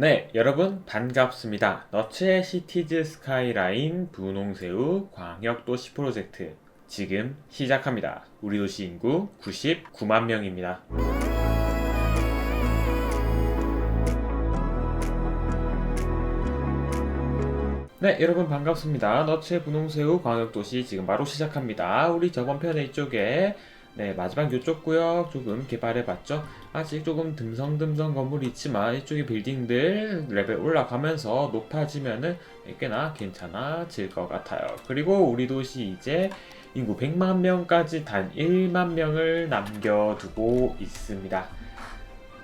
네, 여러분 반갑습니다. 너츠의 시티즈 스카이라인 분홍새우 광역도시 프로젝트 지금 시작합니다. 우리 도시 인구 99만 명입니다. 네, 여러분 반갑습니다. 너츠의 분홍새우 광역도시 지금 바로 시작합니다. 우리 저번 편에 이쪽에 네, 마지막 이쪽 구역 조금 개발해봤죠. 아직 조금 듬성듬성 건물이 있지만 이쪽에 빌딩들 레벨 올라가면서 높아지면은 꽤나 괜찮아질 것 같아요. 그리고 우리 도시 이제 인구 100만 명까지 단 1만 명을 남겨두고 있습니다.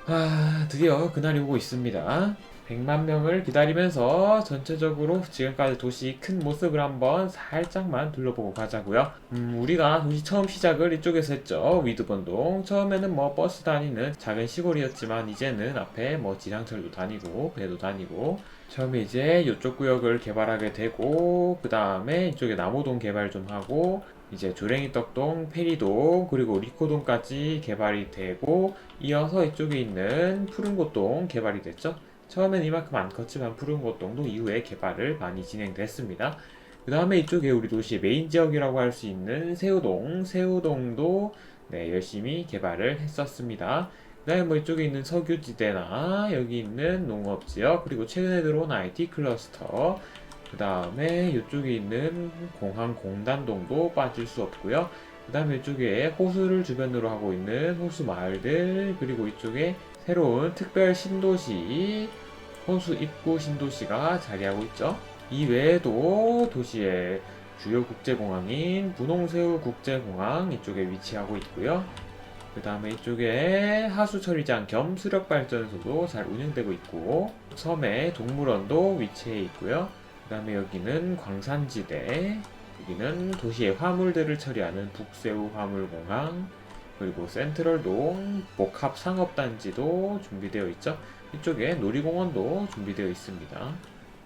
아, 드디어 그날이 오고 있습니다. 100만 명을 기다리면서 전체적으로 지금까지 도시 큰 모습을 한번 살짝만 둘러보고 가자고요. 음, 우리가 도시 처음 시작을 이쪽에서 했죠. 위드번동. 처음에는 뭐 버스 다니는 작은 시골이었지만 이제는 앞에 뭐 지상철도 다니고 배도 다니고 처음에 이제 이쪽 구역을 개발하게 되고 그 다음에 이쪽에 나무동 개발 좀 하고 이제 조랭이 떡동, 페리동, 그리고 리코동까지 개발이 되고 이어서 이쪽에 있는 푸른곳동 개발이 됐죠. 처음엔 이만큼 안 컸지만 푸른 곳동도 이후에 개발을 많이 진행됐습니다. 그 다음에 이쪽에 우리 도시의 메인 지역이라고 할 수 있는 세우동, 세우동도 네, 열심히 개발을 했었습니다. 그 다음에 뭐 이쪽에 있는 석유지대나 여기 있는 농업지역 그리고 최근에 들어온 IT 클러스터 그 다음에 이쪽에 있는 공항공단동도 빠질 수 없고요. 그 다음에 이쪽에 호수를 주변으로 하고 있는 호수 마을들 그리고 이쪽에 새로운 특별 신도시 호수 입구 신도시가 자리하고 있죠. 이 외에도 도시의 주요 국제공항인 분홍새우 국제공항 이쪽에 위치하고 있고요. 그 다음에 이쪽에 하수 처리장 겸 수력 발전소도 잘 운영되고 있고 섬에 동물원도 위치해 있고요. 그 다음에 여기는 광산지대, 여기는 도시의 화물들을 처리하는 북새우 화물공항, 그리고 센트럴동 복합 상업단지도 준비되어 있죠. 이쪽에 놀이공원도 준비되어 있습니다.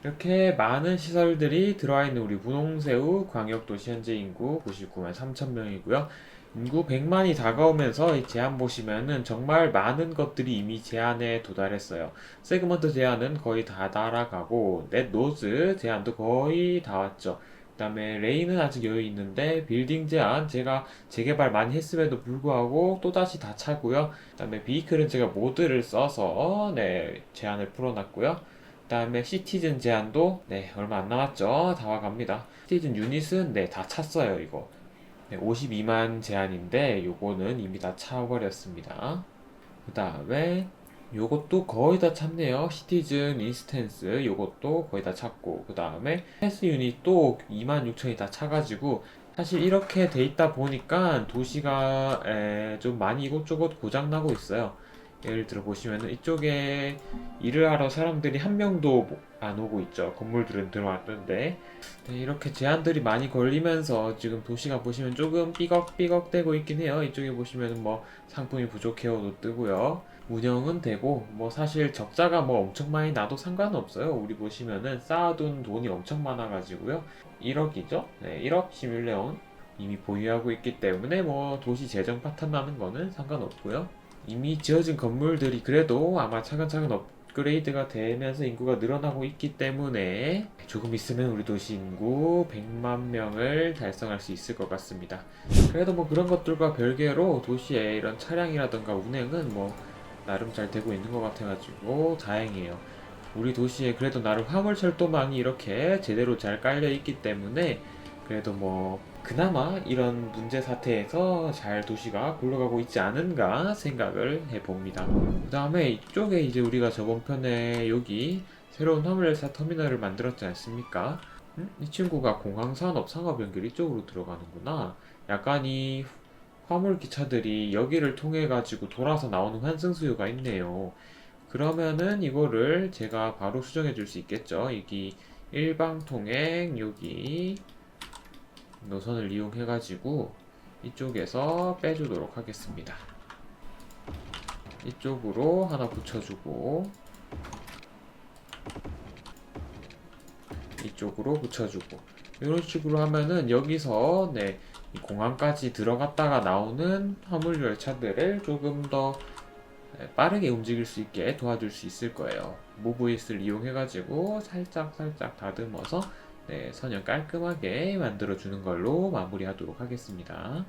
이렇게 많은 시설들이 들어와 있는 우리 분홍새우 광역도시 현재 인구 99만 3천 명이고요. 인구 100만이 다가오면서 이 제한 보시면은 정말 많은 것들이 이미 제한에 도달했어요. 세그먼트 제한은 거의 다 날아가고 넷 노즈 제한도 거의 다 왔죠. 그다음에 레인은 아직 여유 있는데 빌딩 제한 제가 재개발 많이 했음에도 불구하고 또다시 다 차고요. 그다음에 비이클은 제가 모드를 써서 네 제한을 풀어놨고요. 그다음에 시티즌 제한도 네 얼마 안 남았죠. 다 와갑니다. 시티즌 유닛은 네 다 찼어요 이거. 네, 52만 제한인데 요거는 이미 다 차버렸습니다. 그 다음에 요것도 거의 다 찼네요. 시티즌 인스텐스 요것도 거의 다 찼고 그 다음에 헬스 유닛도 26,000이 다 차가지고 사실 이렇게 돼 있다 보니까 도시가 에, 좀 많이 이곳저곳 고장나고 있어요. 예를 들어 보시면은 이쪽에 일을 하러 사람들이 한 명도 못- 안 오고 있죠. 건물들은 들어왔는데 네, 이렇게 제한들이 많이 걸리면서 지금 도시가 보시면 조금 삐걱삐걱 되고 있긴 해요. 이쪽에 보시면은 뭐 상품이 부족해요도 뜨고요. 운영은 되고 뭐 사실 적자가 뭐 엄청 많이 나도 상관없어요. 우리 보시면은 쌓아둔 돈이 엄청 많아가지고요. 1억이죠? 네, 1억 시뮬레온 이미 보유하고 있기 때문에 뭐 도시 재정 파탄 나는 거는 상관없고요. 이미 지어진 건물들이 그래도 아마 차근차근 업그레이드가 되면서 인구가 늘어나고 있기 때문에 조금 있으면 우리 도시 인구 100만 명을 달성할 수 있을 것 같습니다. 그래도 뭐 그런 것들과 별개로 도시의 이런 차량이라든가 운행은 뭐 나름 잘 되고 있는 것 같아가지고 다행이에요. 우리 도시에 그래도 나름 화물철도망이 이렇게 제대로 잘 깔려 있기 때문에 그래도 뭐 그나마 이런 문제 사태에서 잘 도시가 굴러가고 있지 않은가 생각을 해봅니다. 그 다음에 이쪽에 이제 우리가 저번 편에 여기 새로운 화물열차 터미널을 만들었지 않습니까? 음? 이 친구가 공항산업 상업 연결 이쪽으로 들어가는구나. 약간 이 화물 기차들이 여기를 통해 가지고 돌아서 나오는 환승 수요가 있네요. 그러면은 이거를 제가 바로 수정해 줄 수 있겠죠. 여기 일방 통행 여기 노선을 이용해 가지고 이쪽에서 빼주도록 하겠습니다. 이쪽으로 하나 붙여주고 이쪽으로 붙여주고 이런 식으로 하면은 여기서 네, 이 공항까지 들어갔다가 나오는 화물 열차들을 조금 더 네, 빠르게 움직일 수 있게 도와줄 수 있을 거예요. 모브이스를 이용해가지고 살짝 살짝 다듬어서 네, 선형 깔끔하게 만들어주는 걸로 마무리하도록 하겠습니다.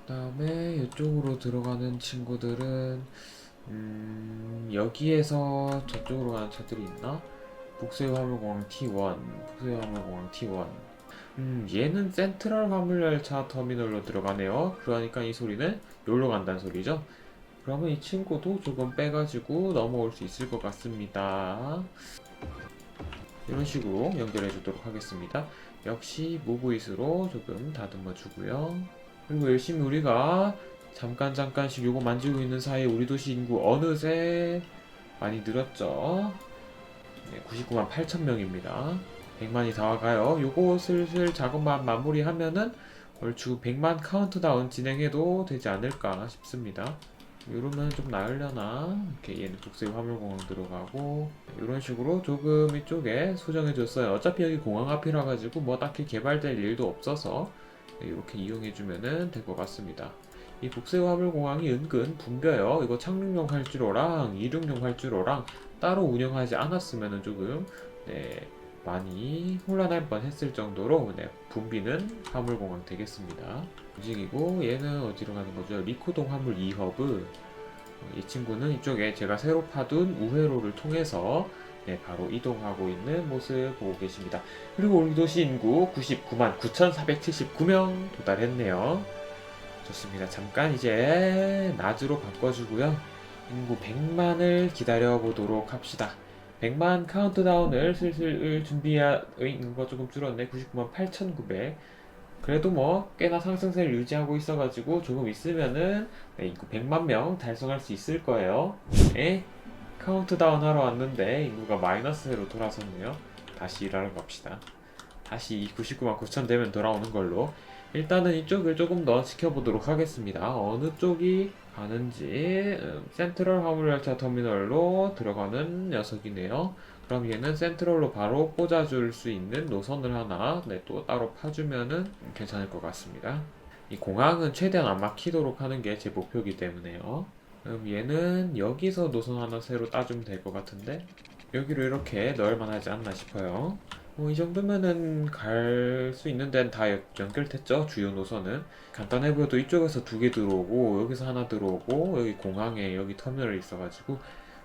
그 다음에 이쪽으로 들어가는 친구들은 음, 여기에서 저쪽으로 가는 차들이 있나? 북서해 화물공항 T1, 북서해 화물공항 T1. 음, 얘는 센트럴 화물열차 터미널로 들어가네요. 그러니까 이 소리는 여기로 간다는 소리죠. 그러면 이 친구도 조금 빼가지고 넘어올 수 있을 것 같습니다. 이런 식으로 연결해 주도록 하겠습니다. 역시 무브잇으로 조금 다듬어 주고요. 그리고 열심히 우리가 잠깐 잠깐씩 요거 만지고 있는 사이에 우리 도시 인구 어느새 많이 늘었죠. 네, 99만 8천 명입니다. 100만이 다 와가요. 요거 슬슬 작업만 마무리하면은 얼추 100만 카운트다운 진행해도 되지 않을까 싶습니다. 이러면 좀 나으려나? 이렇게 얘는 북세 화물공항 들어가고 이런 식으로 조금 이쪽에 수정해줬어요. 어차피 여기 공항 앞이라 가지고 뭐 딱히 개발될 일도 없어서 이렇게 이용해주면은 될것 같습니다. 이 북세 화물공항이 은근 붐벼요. 이거 착륙용 활주로랑 이륙용 활주로랑 따로 운영하지 않았으면은 조금 네, 많이 혼란할 뻔했을 정도로 네, 붐비는 화물공항 되겠습니다. 움직이고 얘는 어디로 가는 거죠? 리코동 화물 2허브 어, 이 친구는 이쪽에 제가 새로 파둔 우회로를 통해서 네, 바로 이동하고 있는 모습 보고 계십니다. 그리고 우리 도시 인구 99만 9,479명 도달했네요. 좋습니다. 잠깐 이제 낮으로 바꿔주고요. 인구 100만을 기다려 보도록 합시다. 100만 카운트다운을 슬슬 준비해야 인구가 조금 줄었네. 99만 8,900. 그래도 뭐 꽤나 상승세를 유지하고 있어가지고 조금 있으면은 네, 인구 100만 명 달성할 수 있을 거예요. 네, 카운트다운 하러 왔는데 인구가 마이너스로 돌아섰네요. 다시 일하러 갑시다. 다시 99만 9천 되면 돌아오는 걸로. 일단은 이쪽을 조금 더 지켜보도록 하겠습니다. 어느 쪽이 가는지 음, 센트럴 화물열차 터미널로 들어가는 녀석이네요. 그럼 얘는 센트럴로 바로 꽂아줄 수 있는 노선을 하나 네, 또 따로 파주면은 괜찮을 것 같습니다. 이 공항은 최대한 안 막히도록 하는 게 제 목표이기 때문에요. 그럼 얘는 여기서 노선 하나 새로 따주면 될 것 같은데 여기로 이렇게 넣을만 하지 않나 싶어요. 뭐이 정도면은 갈 수 있는 데는 다 연- 연결됐죠? 주요 노선은. 간단해 보여도 이쪽에서 두 개 들어오고 여기서 하나 들어오고 여기 공항에 여기 터미널이 있어가지고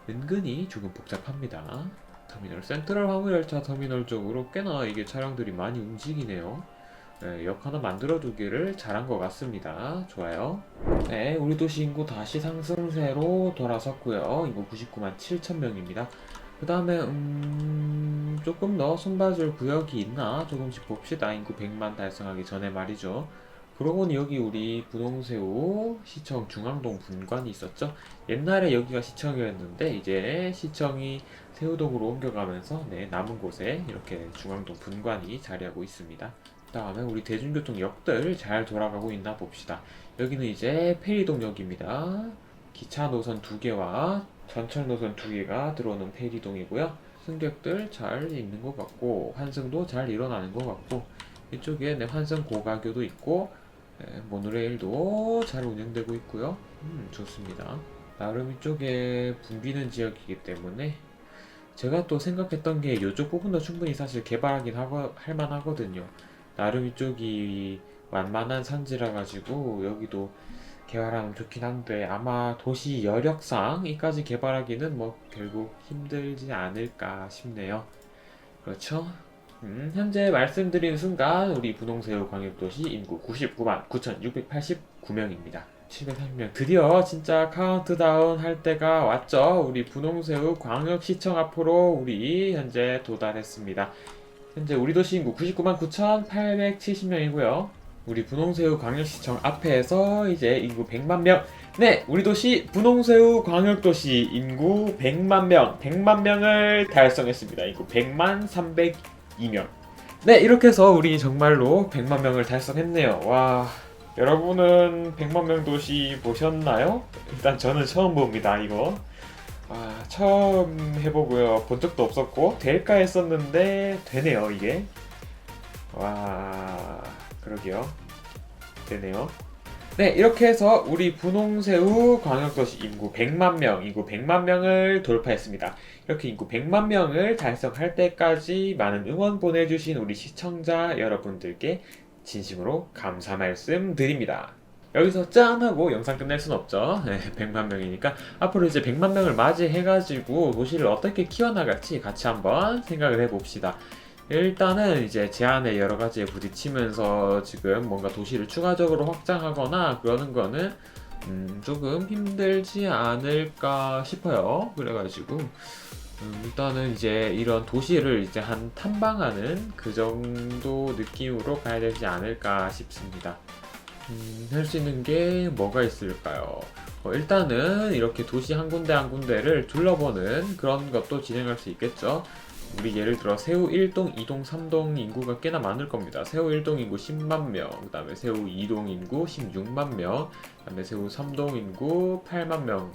은근히 조금 복잡합니다. 터미널 센트럴 화물열차 터미널 쪽으로 꽤나 이게 차량들이 많이 움직이네요. 네, 역 하나 만들어 두기를 잘한 것 같습니다. 좋아요. 네 우리 도시 인구 다시 상승세로 돌아섰고요. 인구 99만 7천 명입니다. 그 다음에 음 조금 더 손봐줄 구역이 있나 조금씩 봅시다. 인구 100만 달성하기 전에 말이죠. 그러고 보니 여기 우리 분홍새우 시청 중앙동 분관이 있었죠. 옛날에 여기가 시청이었는데 이제 시청이 새우동으로 옮겨가면서 네, 남은 곳에 이렇게 중앙동 분관이 자리하고 있습니다. 그 다음에 우리 대중교통 역들 잘 돌아가고 있나 봅시다. 여기는 이제 페리동역입니다. 기차 노선 두 개와 전철 노선 두 개가 들어오는 페리동이고요. 승객들 잘 있는 것 같고 환승도 잘 일어나는 것 같고 이쪽에 네, 환승 고가교도 있고 네, 모노레일도 잘 운영되고 있고요. 음, 좋습니다. 나름 이쪽에 붐비는 지역이기 때문에 제가 또 생각했던 게 이쪽 부분도 충분히 사실 개발하긴 하고 할 만하거든요. 나름 이쪽이 완만한 산지라 가지고 여기도 개발하면 좋긴 한데 아마 도시 여력상 이까지 개발하기는 뭐 결국 힘들지 않을까 싶네요. 그렇죠? 음, 현재 말씀드린 순간 우리 분홍새우 광역도시 인구 99만 9,689명입니다. 730명 드디어 진짜 카운트다운 할 때가 왔죠. 우리 분홍새우 광역시청 앞으로 우리 현재 도달했습니다. 현재 우리 도시 인구 99만 9,870명이고요. 우리 분홍새우 광역시청 앞에서 이제 인구 100만 명. 네, 우리 도시 분홍새우 광역도시 인구 100만 명, 100만 명을 달성했습니다. 인구 100만 302명. 네, 이렇게 해서 우리 정말로 100만 명을 달성했네요. 와, 여러분은 100만 명 도시 보셨나요? 일단 저는 처음 봅니다, 이거. 아, 처음 해보고요. 본 적도 없었고, 될까 했었는데, 되네요, 이게. 와, 그러게요. 되네요. 네, 이렇게 해서 우리 분홍새우 광역도시 인구 100만 명, 인구 100만 명을 돌파했습니다. 이렇게 인구 100만 명을 달성할 때까지 많은 응원 보내주신 우리 시청자 여러분들께 진심으로 감사 말씀 드립니다. 여기서 짠 하고 영상 끝낼 순 없죠. 네, 100만 명이니까 앞으로 이제 100만 명을 맞이해가지고 도시를 어떻게 키워나갈지 같이 한번 생각을 해봅시다. 일단은 이제 제한의 여러 가지에 부딪히면서 지금 뭔가 도시를 추가적으로 확장하거나 그러는 거는 음, 조금 힘들지 않을까 싶어요. 그래가지고 음, 일단은 이제 이런 도시를 이제 한 탐방하는 그 정도 느낌으로 가야 되지 않을까 싶습니다. 음, 할 수 있는 게 뭐가 있을까요? 어, 일단은 이렇게 도시 한 군데 한 군데를 둘러보는 그런 것도 진행할 수 있겠죠. 우리 예를 들어 세우 1동, 2동, 3동 인구가 꽤나 많을 겁니다. 세우 1동 인구 10만 명, 그 다음에 세우 2동 인구 16만 명, 그 다음에 세우 3동 인구 8만 명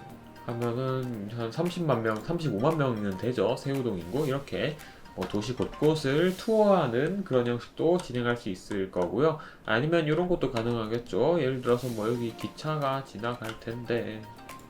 하면은 한 30만 명, 35만 명은 되죠. 세우동 인구 이렇게 뭐 도시 곳곳을 투어하는 그런 형식도 진행할 수 있을 거고요. 아니면 이런 것도 가능하겠죠. 예를 들어서 뭐 여기 기차가 지나갈 텐데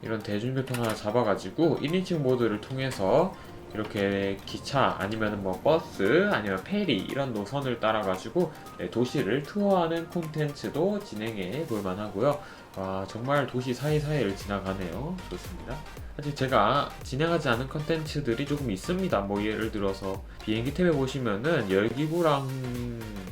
이런 대중교통 하나 잡아가지고 1인칭 모드를 통해서 이렇게 기차 아니면 뭐 버스 아니면 페리 이런 노선을 따라 가지고 네, 도시를 투어하는 콘텐츠도 진행해 볼 만 하고요. 와 정말 도시 사이사이를 지나가네요. 좋습니다. 사실 제가 진행하지 않은 컨텐츠들이 조금 있습니다. 뭐 예를 들어서 비행기 탭에 보시면은 열기구랑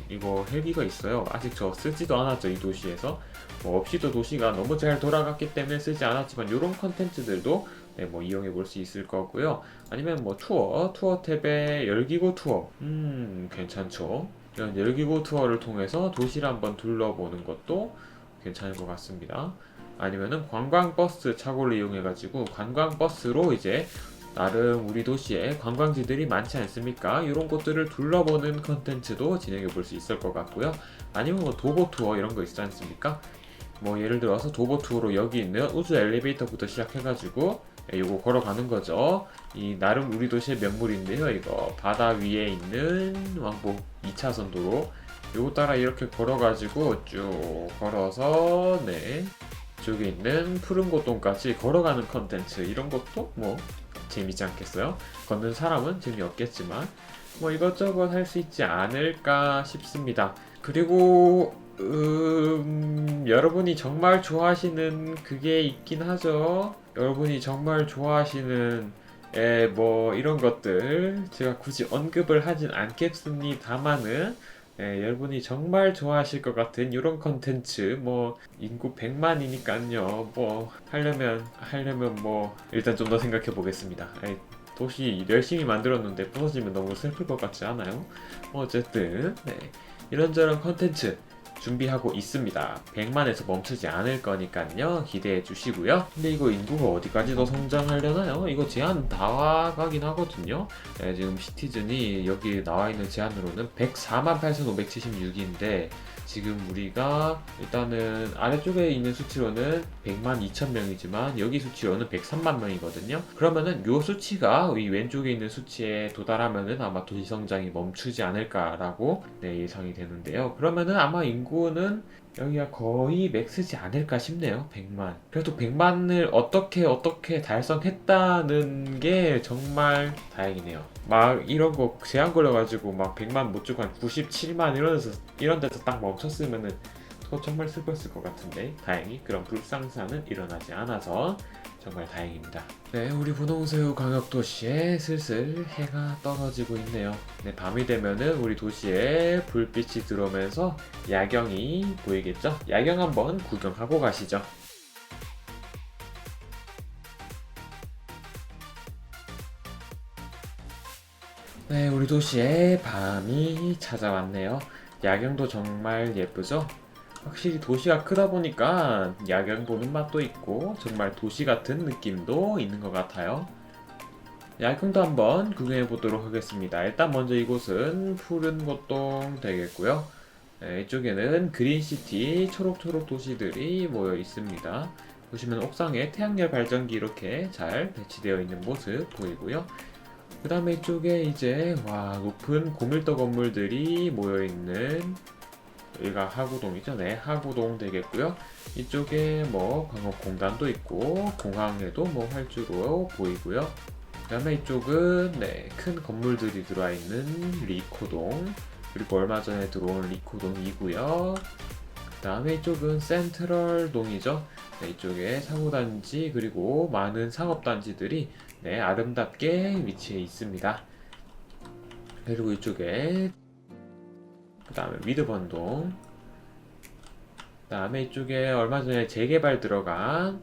이거 헬기가 있어요. 아직 저 쓰지도 않았죠 이 도시에서. 뭐 없이도 도시가 너무 잘 돌아갔기 때문에 쓰지 않았지만 이런 컨텐츠들도 네, 뭐 이용해 볼 수 있을 거고요. 아니면 뭐 투어, 투어 탭에 열기구 투어, 음 괜찮죠. 이런 열기구 투어를 통해서 도시를 한번 둘러보는 것도 괜찮을 것 같습니다. 아니면은 관광버스 착오를 이용해가지고 관광버스로 이제 나름 우리 도시에 관광지들이 많지 않습니까? 이런 곳들을 둘러보는 컨텐츠도 진행해 볼 수 있을 것 같고요. 아니면 뭐 도보 투어 이런 거 있지 않습니까? 뭐 예를 들어서 도보 투어로 여기 있는 우주 엘리베이터부터 시작해가지고 예, 요거 걸어가는 거죠. 이 나름 우리 도시의 명물인데요. 이거 바다 위에 있는 왕복 2차선 도로 요거 따라 이렇게 걸어가지고 쭉 걸어서 네 쪽에 있는 푸른 고동까지 걸어가는 컨텐츠 이런 것도 뭐 재미지 않겠어요? 걷는 사람은 재미없겠지만 뭐 이것저것 할 수 있지 않을까 싶습니다. 그리고 음, 여러분이 정말 좋아하시는 그게 있긴 하죠. 여러분이 정말 좋아하시는 에, 뭐 이런 것들 제가 굳이 언급을 하진 않겠습니다만은 예, 여러분이 정말 좋아하실 것 같은 이런 컨텐츠 뭐 인구 100만이니까요 뭐 하려면 하려면 뭐 일단 좀 더 생각해 보겠습니다 예, 도시 열심히 만들었는데 부서지면 너무 슬플 것 같지 않아요? 어쨌든 네, 이런저런 컨텐츠 준비하고 있습니다. 100만에서 멈추지 않을 거니까요. 기대해 주시고요. 근데 이거 인구가 어디까지 더 성장하려나요? 이거 제한 다 와가긴 하거든요. 네, 지금 시티즌이 여기 나와 있는 제한으로는 104만 8,576인데 지금 우리가 일단은 아래쪽에 있는 수치로는 100만 2천 명이지만 여기 수치로는 103만 명이거든요. 그러면은 요 수치가 이 왼쪽에 있는 수치에 도달하면은 아마 도시 성장이 멈추지 않을까라고 네, 예상이 되는데요. 그러면은 아마 인구는 여기가 거의 맥스지 않을까 싶네요. 100만. 그래도 100만을 어떻게 어떻게 달성했다는 게 정말 다행이네요. 막 이런 거 제한 걸려가지고 막 100만 못 주고 한 97만 이런 데서 이런 데서 딱 멈췄으면은 더 정말 슬펐을 것 같은데 다행히 그런 불상사는 일어나지 않아서 정말 다행입니다. 네, 우리 분홍새우 광역도시에 슬슬 해가 떨어지고 있네요. 네, 밤이 되면은 우리 도시에 불빛이 들어오면서 야경이 보이겠죠? 야경 한번 구경하고 가시죠. 네, 우리 도시에 밤이 찾아왔네요. 야경도 정말 예쁘죠? 확실히 도시가 크다 보니까 야경 보는 맛도 있고 정말 도시 같은 느낌도 있는 것 같아요. 야경도 한번 구경해 보도록 하겠습니다. 일단 먼저 이곳은 푸른 꽃동 되겠고요. 네, 이쪽에는 그린시티 초록초록 도시들이 모여 있습니다. 보시면 옥상에 태양열 발전기 이렇게 잘 배치되어 있는 모습 보이고요. 그 다음에 이쪽에 이제 와 높은 고밀도 건물들이 모여 있는 여기가 하구동이죠. 네, 하구동 되겠고요. 이쪽에 뭐 광업공단도 있고 공항에도 뭐 활주로 보이고요. 그다음에 이쪽은 네, 큰 건물들이 들어와 있는 리코동 그리고 얼마 전에 들어온 리코동이고요. 그다음에 이쪽은 센트럴 동이죠. 네, 이쪽에 사고단지 그리고 많은 상업단지들이 네, 아름답게 위치해 있습니다. 그리고 이쪽에 그 다음에 위드번동. 그 다음에 이쪽에 얼마 전에 재개발 들어간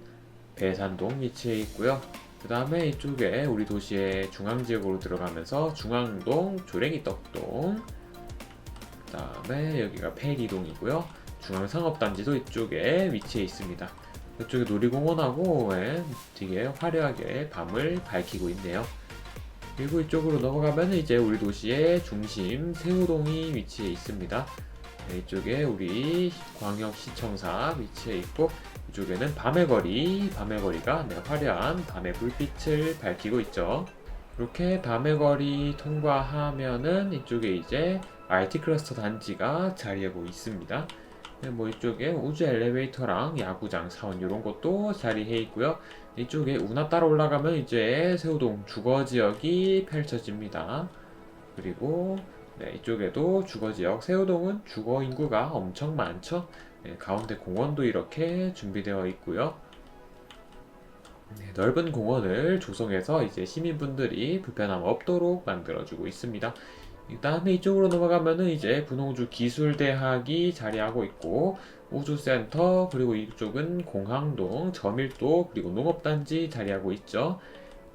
배산동 위치해 있고요. 그 다음에 이쪽에 우리 도시의 중앙지역으로 들어가면서 중앙동 조랭이 떡동. 그 다음에 여기가 페리동이고요. 중앙상업단지도 이쪽에 위치해 있습니다. 이쪽에 놀이공원하고 예, 되게 화려하게 밤을 밝히고 있네요 그리고 이쪽으로 넘어가면 이제 우리 도시의 중심 세우동이 위치해 있습니다. 네, 이쪽에 우리 광역시청사 위치해 있고 이쪽에는 밤의 거리, 밤의 거리가 네, 화려한 밤의 불빛을 밝히고 있죠. 이렇게 밤의 거리 통과하면은 이쪽에 이제 IT 클러스터 단지가 자리하고 있습니다. 네, 뭐 이쪽에 우주 엘리베이터랑 야구장, 사원 이런 것도 자리해 있고요. 이쪽에 운하 따라 올라가면 이제 세우동 주거 지역이 펼쳐집니다. 그리고 네, 이쪽에도 주거 지역 세우동은 주거 인구가 엄청 많죠. 네, 가운데 공원도 이렇게 준비되어 있고요. 네, 넓은 공원을 조성해서 이제 시민분들이 불편함 없도록 만들어주고 있습니다. 그 다음에 이쪽으로 넘어가면은 이제 분홍주 기술대학이 자리하고 있고 우주센터 그리고 이쪽은 공항동 저밀도 그리고 농업단지 자리하고 있죠.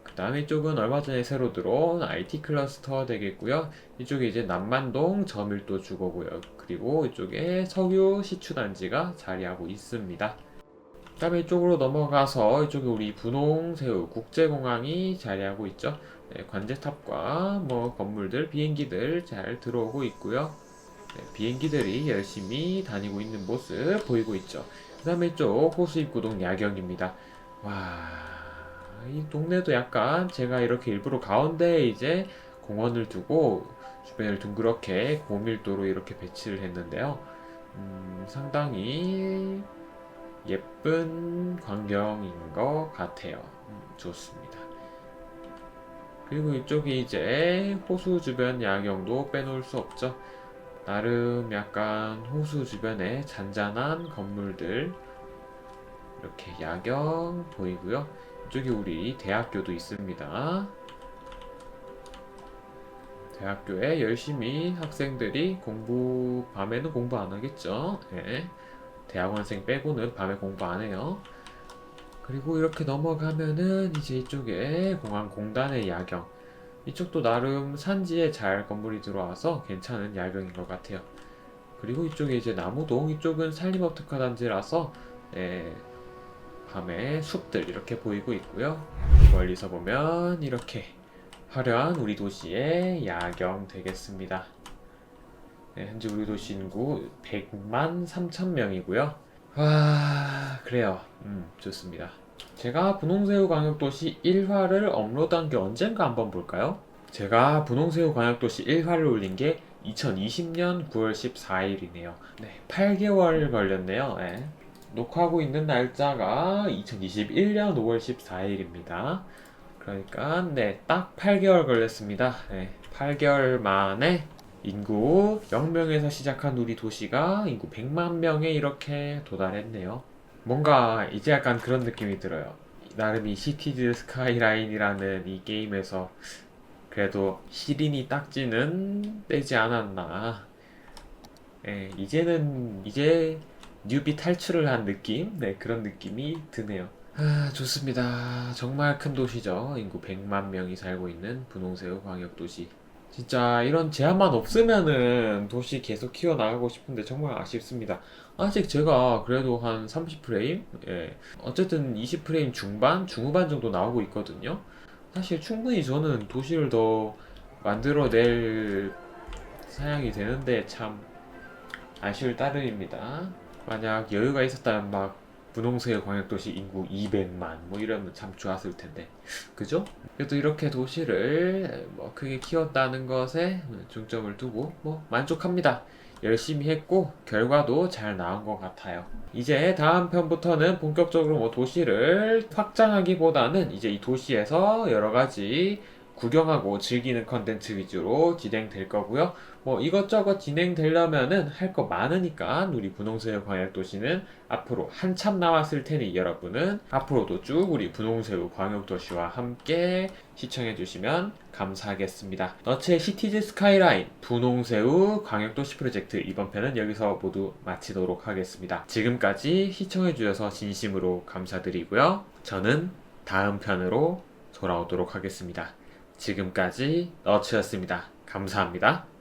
그 다음에 이쪽은 얼마 전에 새로 들어온 IT 클러스터 되겠고요. 이쪽에 이제 남만동 저밀도 주거고요. 그리고 이쪽에 석유 시추단지가 자리하고 있습니다. 그 다음에 이쪽으로 넘어가서 이쪽에 우리 분홍새우 국제공항이 자리하고 있죠. 네, 관제탑과 뭐 건물들, 비행기들 잘 들어오고 있고요. 네, 비행기들이 열심히 다니고 있는 모습 보이고 있죠. 그 다음에 이쪽 호수 입구동 야경입니다. 와, 이 동네도 약간 제가 이렇게 일부러 가운데에 이제 공원을 두고 주변을 둥그렇게 고밀도로 이렇게 배치를 했는데요. 음, 상당히 예쁜 광경인 것 같아요. 음, 좋습니다. 그리고 이쪽이 이제 호수 주변 야경도 빼놓을 수 없죠. 나름 약간 호수 주변에 잔잔한 건물들 이렇게 야경 보이고요. 이쪽에 우리 대학교도 있습니다. 대학교에 열심히 학생들이 공부 밤에는 공부 안 하겠죠. 네. 대학원생 빼고는 밤에 공부 안 해요. 그리고 이렇게 넘어가면은 이제 이쪽에 공항 공단의 야경. 이쪽도 나름 산지에 잘 건물이 들어와서 괜찮은 야경인 것 같아요. 그리고 이쪽에 이제 나무동 이쪽은 산림업 특화 단지라서 예, 밤에 숲들 이렇게 보이고 있고요. 멀리서 보면 이렇게 화려한 우리 도시의 야경 되겠습니다. 네, 현재 우리 도시 인구 100만 3천 명이고요. 와 그래요. 음 좋습니다. 제가 분홍새우 광역도시 1화를 업로드한 게 언젠가 한번 볼까요? 제가 분홍새우 광역도시 1화를 올린 게 2020년 9월 14일이네요. 네, 8개월 걸렸네요. 네. 녹화하고 있는 날짜가 2021년 5월 14일입니다. 그러니까 네, 딱 8개월 걸렸습니다. 네, 8개월 만에 인구 0명에서 시작한 우리 도시가 인구 100만 명에 이렇게 도달했네요. 뭔가 이제 약간 그런 느낌이 들어요. 나름 이 시티즈 스카이라인이라는 이 게임에서 그래도 시린이 딱지는 떼지 않았나. 예, 이제는 이제 뉴비 탈출을 한 느낌? 네, 그런 느낌이 드네요. 아, 좋습니다. 정말 큰 도시죠. 인구 100만 명이 살고 있는 분홍새우 광역도시. 진짜 이런 제한만 없으면은 도시 계속 키워나가고 싶은데 정말 아쉽습니다. 아직 제가 그래도 한 30프레임? 예. 어쨌든 20프레임 중반, 중후반 정도 나오고 있거든요. 사실 충분히 저는 도시를 더 만들어낼 사양이 되는데 참 아쉬울 따름입니다. 만약 여유가 있었다면 막 분홍색 광역도시 인구 200만 뭐 이러면 참 좋았을 텐데 그죠? 그래도 이렇게 도시를 뭐 크게 키웠다는 것에 중점을 두고 뭐 만족합니다. 열심히 했고 결과도 잘 나온 것 같아요. 이제 다음 편부터는 본격적으로 뭐 도시를 확장하기보다는 이제 이 도시에서 여러 가지 구경하고 즐기는 컨텐츠 위주로 진행될 거고요. 뭐 이것저것 진행되려면은 할 거 많으니까 우리 분홍새우 광역도시는 앞으로 한참 남았을 테니 여러분은 앞으로도 쭉 우리 분홍새우 광역도시와 함께 시청해 주시면 감사하겠습니다. 너츠의 시티즈 스카이라인 분홍새우 광역도시 프로젝트 이번 편은 여기서 모두 마치도록 하겠습니다. 지금까지 시청해 주셔서 진심으로 감사드리고요. 저는 다음 편으로 돌아오도록 하겠습니다. 지금까지 너츠였습니다. 감사합니다.